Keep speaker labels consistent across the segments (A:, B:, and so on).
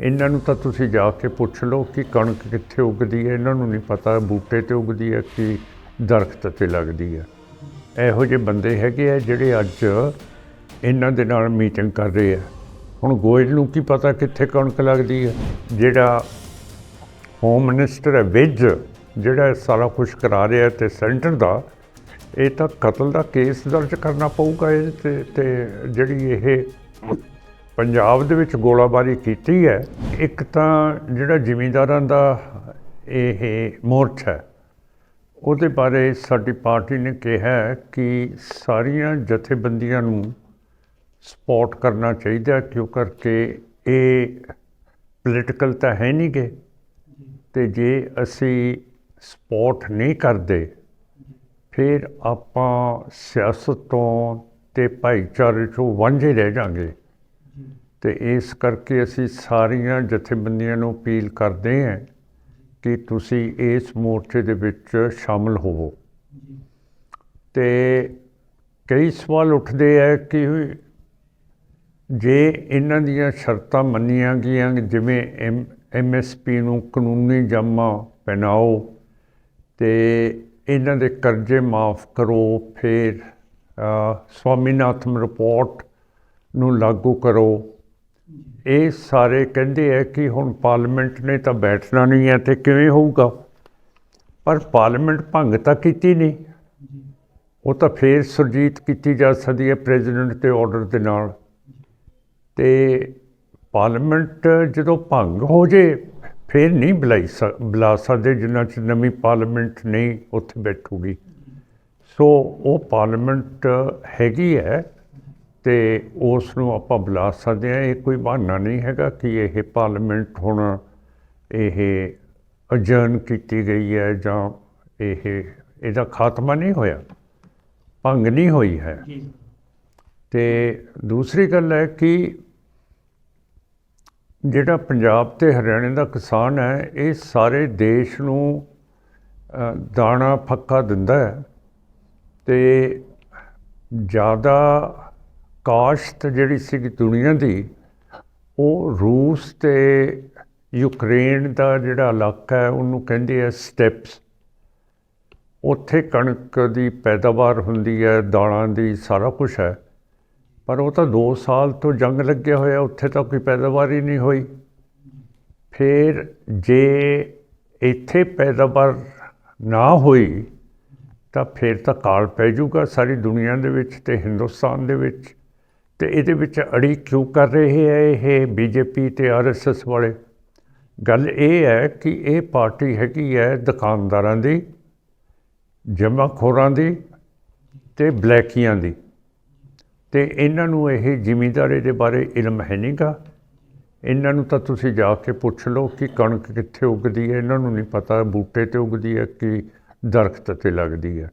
A: ਇਹਨਾਂ ਨੂੰ ਤਾਂ ਤੁਸੀਂ ਜਾ ਕੇ ਪੁੱਛ ਲਓ ਕਿ ਕਣਕ ਕਿੱਥੇ ਉੱਗਦੀ ਹੈ। ਇਹਨਾਂ ਨੂੰ ਨਹੀਂ ਪਤਾ ਬੂਟੇ ਤੇ ਉੱਗਦੀ ਹੈ ਕਿ ਦਰਖਤ ਤੇ ਲੱਗਦੀ ਹੈ। ਇਹੋ ਜਿਹੇ ਬੰਦੇ ਹੈਗੇ ਆ ਜਿਹੜੇ ਅੱਜ ਇਹਨਾਂ ਦੇ ਨਾਲ ਮੀਟਿੰਗ ਕਰ ਰਹੇ ਆ। ਹੁਣ ਗੋਇਲ ਨੂੰ ਕੀ ਪਤਾ ਕਿੱਥੇ ਕਣਕ ਲੱਗਦੀ ਹੈ? ਜਿਹੜਾ ਹੋਮ ਮਿਨਿਸਟਰ ਹੈ ਵਿਜ, ਜਿਹੜਾ ਸਾਰਾ ਕੁਝ ਕਰਾ ਰਿਹਾ ਤੇ ਸੈਂਟਰ ਦਾ, ਇਹ ਤਾਂ ਕਤਲ ਦਾ ਕੇਸ ਦਰਜ ਕਰਨਾ ਪਊਗਾ ਇਹ ਤੇ ਤੇ ਜਿਹੜੀ ਇਹ ਪੰਜਾਬ ਦੇ ਵਿੱਚ ਗੋਲਾਬਾਰੀ ਕੀਤੀ ਹੈ, ਇੱਕ ਤਾਂ ਜਿਹੜਾ ਜ਼ਿਮੀਂਦਾਰਾਂ ਦਾ ਇਹ ਮੋਰਚਾ ਹੈ, ਉਹਦੇ ਬਾਰੇ ਸਾਡੀ ਪਾਰਟੀ ਨੇ ਕਿਹਾ ਕਿ ਸਾਰੀਆਂ ਜਥੇਬੰਦੀਆਂ ਨੂੰ ਸਪੋਰਟ ਕਰਨਾ ਚਾਹੀਦਾ ਕਿਉਂ ਕਰਕੇ ਇਹ ਪੋਲੀਟੀਕਲ ਤਾਂ ਹੈ ਨਹੀਂ ਗੇ, ਤੇ ਜੇ ਅਸੀਂ ਸਪੋਰਟ ਨਹੀਂ ਕਰਦੇ, ਫਿਰ ਆਪਾਂ ਸਿਆਸਤ ਤੋਂ ਤੇ ਭਾਈਚਾਰੇ ਤੋਂ ਵਾਂਝੇ ਰਹਿ ਜਾਾਂਗੇ। ਤੇ ਇਸ ਕਰਕੇ ਅਸੀਂ ਸਾਰੀਆਂ ਜਥੇਬੰਦੀਆਂ ਨੂੰ ਅਪੀਲ ਕਰਦੇ ਹਾਂ ਕਿ ਤੁਸੀਂ ਇਸ ਮੋਰਚੇ ਦੇ ਵਿੱਚ ਸ਼ਾਮਲ ਹੋਵੋ। ਤੇ ਕਈ ਸਵਾਲ ਉੱਠਦੇ ਆ ਕਿ ਜੇ ਇਹਨਾਂ ਦੀਆਂ ਸ਼ਰਤਾਂ ਮੰਨੀਆਂ ਗਈਆਂ, ਜਿਵੇਂ ਐਮਐਸਪੀ ਨੂੰ ਕਾਨੂੰਨੀ ਜਮਾ ਪਹਿਨਾਓ ਤੇ ਇਹਨਾਂ ਦੇ ਕਰਜ਼ੇ ਮਾਫ ਕਰੋ, ਫਿਰ ਸਵਾਮੀਨਾਥਨ ਰਿਪੋਰਟ ਨੂੰ ਲਾਗੂ ਕਰੋ ਇਹ ਸਾਰੇ ਕਹਿੰਦੇ ਆ ਕਿ ਹੁਣ ਪਾਰਲੀਮੈਂਟ ਨੇ ਤਾਂ ਬੈਠਣਾ ਨਹੀਂ ਹੈ ਤੇ ਕਿਵੇਂ ਹੋਊਗਾ? ਪਰ ਪਾਰਲੀਮੈਂਟ ਭੰਗ ਤਾਂ ਕੀਤੀ ਨਹੀਂ। ਉਹ ਤਾਂ ਫੇਰ ਸੁਰਜੀਤ ਕੀਤੀ ਜਾ ਸਕਦੀ ਹੈ ਪ੍ਰੈਜ਼ੀਡੈਂਟ ਦੇ ਆਰਡਰ ਦੇ ਨਾਲ। ਤੇ ਪਾਰਲੀਮੈਂਟ ਜਦੋਂ ਭੰਗ ਹੋ ਜੇ, ਫਿਰ ਨਹੀਂ ਬੁਲਾਈ ਸ- ਬੁਲਾ ਸਕਦੇ ਜਿੰਨਾ ਚ ਨਵੀਂ ਪਾਰਲੀਮੈਂਟ ਨਹੀਂ ਉੱਥੇ ਬੈਠੂਗੀ। ਸੋ ਉਹ ਪਾਰਲੀਮੈਂਟ ਹੈਗੀ ਹੈ। ਤੇ ਉਸ ਨੂੰ ਆਪਾਂ ਬੁਲਾ ਸਕਦੇ ਹਾਂ। ਇਹ ਕੋਈ ਬਹਾਨਾ ਨਹੀਂ ਹੈਗਾ ਕਿ ਇਹ ਪਾਰਲੀਮੈਂਟ ਹੁਣ ਇਹ ਅਜਰਨ ਕੀਤੀ ਗਈ ਹੈ ਜਾਂ ਇਹ ਇਹਦਾ ਖਾਤਮਾ ਨਹੀਂ ਹੋਇਆ। ਭੰਗ ਨਹੀਂ ਹੋਈ ਹੈ। ਤੇ ਦੂਸਰੀ ਗੱਲ ਹੈ ਕਿ ਜਿਹੜਾ ਪੰਜਾਬ ਤੇ ਹਰਿਆਣੇ ਦਾ ਕਿਸਾਨ ਹੈ ਇਹ ਸਾਰੇ ਦੇਸ਼ ਨੂੰ ਦਾਣਾ ਫੱਕਾ ਦਿੰਦਾ ਹੈ ਤੇ ਜ਼ਿਆਦਾ ਕਾਸ਼ਤ ਜਿਹੜੀ ਸੀ ਦੁਨੀਆ ਦੀ, ਉਹ ਰੂਸ ਤੇ ਯੂਕਰੇਨ ਦਾ ਜਿਹੜਾ ਇਲਾਕਾ ਹੈ, ਉਹਨੂੰ ਕਹਿੰਦੇ ਆ ਸਟੈਪਸ। ਉੱਥੇ ਕਣਕ ਦੀ ਪੈਦਾਵਾਰ ਹੁੰਦੀ ਹੈ, ਦਾਲਾਂ ਦੀ, ਸਾਰਾ ਕੁਝ ਹੈ। ਪਰ ਉਹ ਤਾਂ 2 ਸਾਲ ਤੋਂ ਜੰਗ ਲੱਗਿਆ ਹੋਇਆ, ਉੱਥੇ ਤਾਂ ਕੋਈ ਪੈਦਾਵਾਰ ਹੀ ਨਹੀਂ ਹੋਈ। ਫਿਰ ਜੇ ਇੱਥੇ ਪੈਦਾਵਾਰ ਨਾ ਹੋਈ, ਤਾਂ ਫਿਰ ਤਾਂ ਕਾਲ ਪੈ ਜਾਊਗਾ ਸਾਰੀ ਦੁਨੀਆ ਦੇ ਵਿੱਚ ਤੇ ਹਿੰਦੁਸਤਾਨ ਦੇ ਵਿੱਚ। ਤੇ ਇਹਦੇ ਵਿੱਚ ਅੜੀ ਕਿਉਂ ਕਰ ਰਹੇ ਹੈ ਇਹ ਬੀਜੇਪੀ ਤੇ ਆਰਐਸਐਸ ਵਾਲੇ? ਗੱਲ ਇਹ ਹੈ ਕਿ ਇਹ ਪਾਰਟੀ ਹੈਗੀ ਹੈ ਦੁਕਾਨਦਾਰਾਂ ਦੀ, ਜਮਾਖੋਰਾਂ ਦੀ ਤੇ ਬਲੈਕੀਆਂ ਦੀ। ਤੇ ਇਹਨਾਂ ਨੂੰ ਇਹ ਜ਼ਿਮੀਂਦਾਰੀ ਦੇ ਬਾਰੇ ਇਲਮ ਹੈ ਨਹੀਂਗਾ ਇਹਨਾਂ ਨੂੰ ਤਾਂ ਤੁਸੀਂ ਜਾ ਕੇ ਪੁੱਛ ਲਓ ਕਿ ਕਣਕ ਕਿੱਥੇ ਉੱਗਦੀ ਹੈ। ਇਹਨਾਂ ਨੂੰ ਨਹੀਂ ਪਤਾ ਬੂਟੇ ਤੇ ਉੱਗਦੀ ਹੈ ਕਿ ਦਰਖਤ ਤੇ ਲੱਗਦੀ ਹੈ।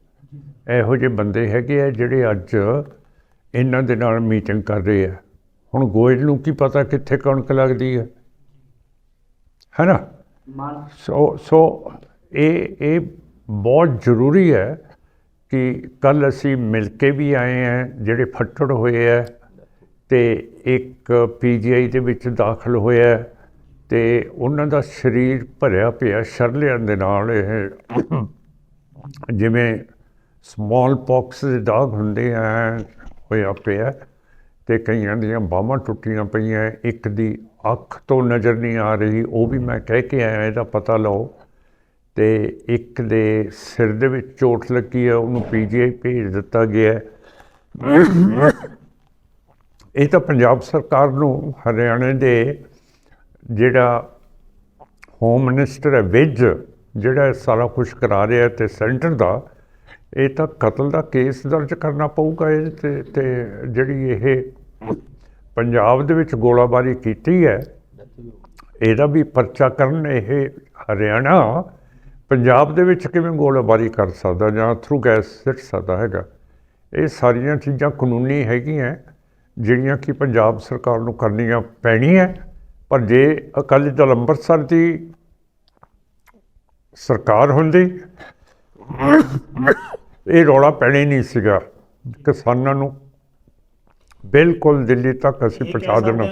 A: ਇਹੋ ਜਿਹੇ ਬੰਦੇ ਹੈਗੇ ਆ ਜਿਹੜੇ ਅੱਜ ਇਹਨਾਂ ਦੇ ਨਾਲ ਮੀਟਿੰਗ ਕਰ ਰਹੇ ਆ। ਹੁਣ ਗੋਇਲ ਨੂੰ ਕੀ ਪਤਾ ਕਿੱਥੇ ਕਣਕ ਲੱਗਦੀ ਹੈ ਹੈ ਨਾ?
B: ਮਾਨ
A: ਸੋ ਸੋ ਇਹ ਇਹ ਬਹੁਤ ਜ਼ਰੂਰੀ ਹੈ ਕਿ ਕੱਲ ਅਸੀਂ ਮਿਲ ਕੇ ਵੀ ਆਏ ਹਾਂ ਜਿਹੜੇ ਫੱਟੜ ਹੋਏ ਹੈ ਤੇ ਇੱਕ ਪੀਜੀਆਈ ਦੇ ਵਿੱਚ ਦਾਖਲ ਹੋਇਆ ਤੇ ਉਹਨਾਂ ਦਾ ਸਰੀਰ ਭਰਿਆ ਪਿਆ ਸ਼ਰਲਿਆਂ ਦੇ ਨਾਲ ਇਹ ਜਿਵੇਂ ਸਮਾਲ ਪੌਕਸ ਦੇ ਦਾਗ ਹੁੰਦੇ ਆ ਹੋਇਆ ਪਿਆ ਤੇ ਕਈਆਂ ਦੀਆਂ ਬਾਹਾਂ ਟੁੱਟੀਆਂ ਪਈਆਂ ਇੱਕ ਦੀ ਅੱਖ ਤੋਂ ਨਜ਼ਰ ਨਹੀਂ ਆ ਰਹੀ, ਉਹ ਵੀ ਮੈਂ ਕਹਿ ਕੇ ਆਇਆ, ਇਹਦਾ ਪਤਾ ਲਓ। ਤੇ ਇੱਕ ਦੇ ਸਿਰ ਦੇ ਵਿੱਚ ਚੋਟ ਲੱਗੀ ਹੈ, ਉਹਨੂੰ ਪੀਜੀਆਈ ਭੇਜ ਦਿੱਤਾ ਗਿਆ ਇਹ ਤਾਂ ਪੰਜਾਬ ਸਰਕਾਰ ਨੂੰ ਹਰਿਆਣੇ ਦੇ ਜਿਹੜਾ ਹੋਮ ਮਿਨਿਸਟਰ ਹੈ, ਵਿਜ, ਜਿਹੜਾ ਸਾਰਾ ਕੁਝ ਕਰਾ ਰਿਹਾ ਤੇ ਸੈਂਟਰ ਦਾ ਇਹ ਤਾਂ ਕਤਲ ਦਾ ਕੇਸ ਦਰਜ ਕਰਨਾ ਪਊਗਾ ਇਹ ਤੇ ਤੇ ਜਿਹੜੀ ਇਹ ਪੰਜਾਬ ਦੇ ਵਿੱਚ ਗੋਲਾਬਾਰੀ ਕੀਤੀ ਹੈ, ਇਹਦਾ ਵੀ ਪਰਚਾ ਕਰਨ ਇਹ ਹਰਿਆਣਾ ਪੰਜਾਬ ਦੇ ਵਿੱਚ ਕਿਵੇਂ ਗੋਲਾਬਾਰੀ ਕਰ ਸਕਦਾ ਜਾਂ ਥਰੂ ਗੈਸ ਸਿੱਟ ਸਕਦਾ ਹੈਗਾ। ਇਹ ਸਾਰੀਆਂ ਚੀਜ਼ਾਂ ਕਾਨੂੰਨੀ ਹੈਗੀਆਂ, ਜਿਹੜੀਆਂ ਕਿ ਪੰਜਾਬ ਸਰਕਾਰ ਨੂੰ ਕਰਨੀਆਂ ਪੈਣੀਆਂ, ਪਰ ਜੇ ਅਕਾਲੀ ਦਲ ਅੰਮ੍ਰਿਤਸਰ ਦੀ ਸਰਕਾਰ ਹੁੰਦੀ ਇਹ ਰੌਲਾ ਪੈਣਾ ਹੀ ਨਹੀਂ ਸੀਗਾ। ਕਿਸਾਨਾਂ ਨੂੰ ਬਿਲਕੁਲ ਦਿੱਲੀ ਤੱਕ ਅਸੀਂ ਪਹੁੰਚਾ ਦੇਣਾ।